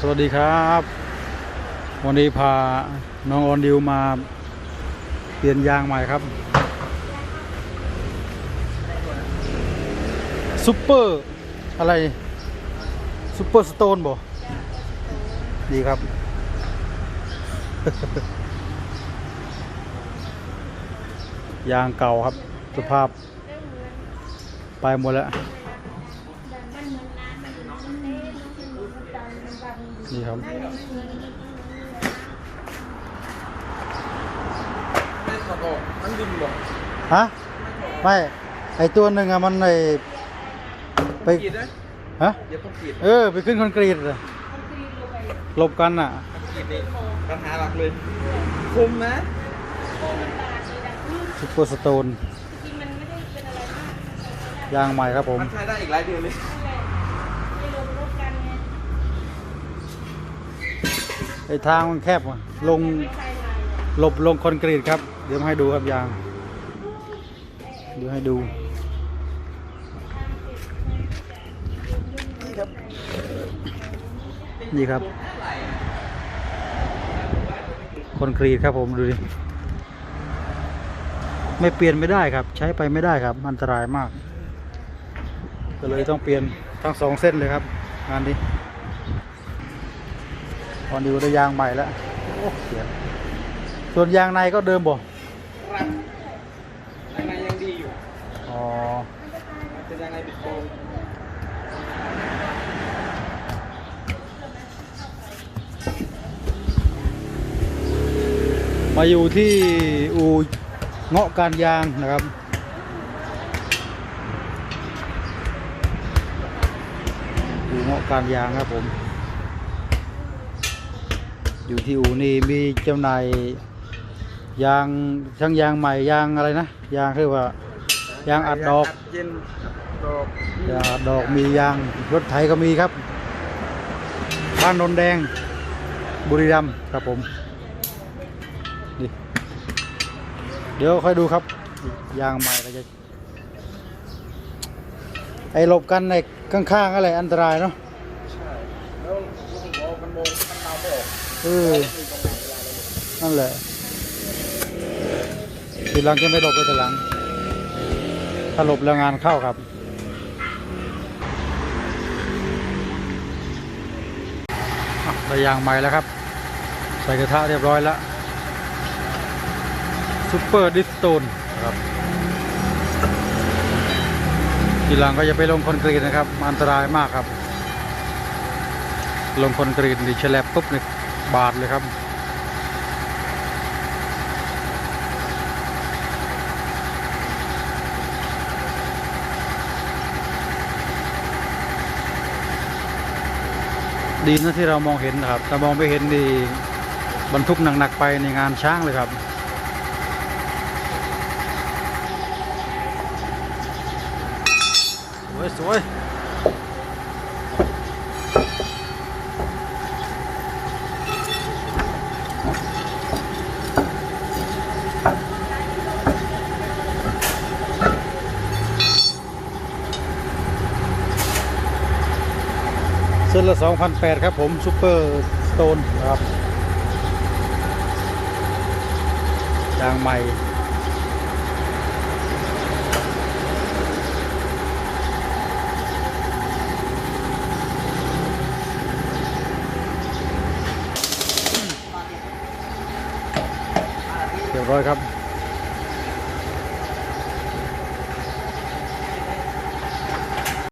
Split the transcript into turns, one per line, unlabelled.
สวัสดีครับ วันนี้พาน้องออนดิวมาเปลี่ยนยางใหม่ครับซุปเปอร์อะไรซุปเปอร์สโตนบ่ดีครับ ยางเก่าครับ สภาพ ไปหมดแล้ว นี่ครับ
ไม่ถอดออกมันดินบอก
ฮะไม่ไอตัวหนึ่งอะมันไอไป
กรีดนะ
ฮะ
เดี๋ยวต้องกรีด
เออไปขึ้นคอนกรีตอะหลบกันอะ
กรีดนี่ปัญหาหลักเลยคมนะ
ซุปเปอร์สโตนยางใหม่ครับผม
มันใช้ได้อีกหลายเดือนเลย
อทางมันแคบอะลงหลบลงคอนกรีตครับ เดี๋ยวให้ดูครับยาง เดี๋ยวให้ดูนี่ครับ คอนกรีตครับผมดูดิ ไม่เปลี่ยนไม่ได้ครับ ใช้ไปไม่ได้ครับ อันตรายมาก ก็เลยต้องเปลี่ยนทั้งสองเส้นเลยครับงานนี้ ตอนนี้ได้ยางใหม่แล้วโอ้เสียงส่วนยางในก็เดิมบ่
ครับยังไงยังดีอยู่
อ๋อ
เป็นยังไงบิดโกง
มาอยู่ที่อูเงาะการยางนะครับอูเงาะการยางครับผม อยู่ที่อูนี่มีจำหน่ายยางทั้งยางใหม่ยางอะไรนะยางคือว่ายางอัดดอก
เย็นดอก
ยางอัดดอกมียางรถไถก็มีครับบ้านนนแดง บุรีรัมย์ครับผมนี่เดี๋ยวค่อยดูครับยางใหม่เราจะไอหลบกันในข้างๆอะไรอันตรายเนาะ
ใช่แล้วลูกบอกมันโมงมันเมาไม่ออก
เออนั่นแหละทีหลังจะไม่หลบไปทีหลัง ถ้าหลบแล้วงานเข้าครับอะยางใหม่แล้วครับ ใส่กระทะเรียบร้อยแล้วซูเปอร์ดิสโตนครับทีหลังก็จะไปลงคอนกรีตนะครับ อันตรายมากครับ ลงคอนกรีตนี่ฉลบปุ๊บนี่ บาดเลยครับดีนะที่เรามองเห็นครับแต่มองไม่เห็นนี่บรรทุกหนักๆไปในงานช้างเลยครับ สวยสวย เส้นละ2,008ครับผมซูเปอร์สโตนครับยางใหม่เรียบร้อยครับ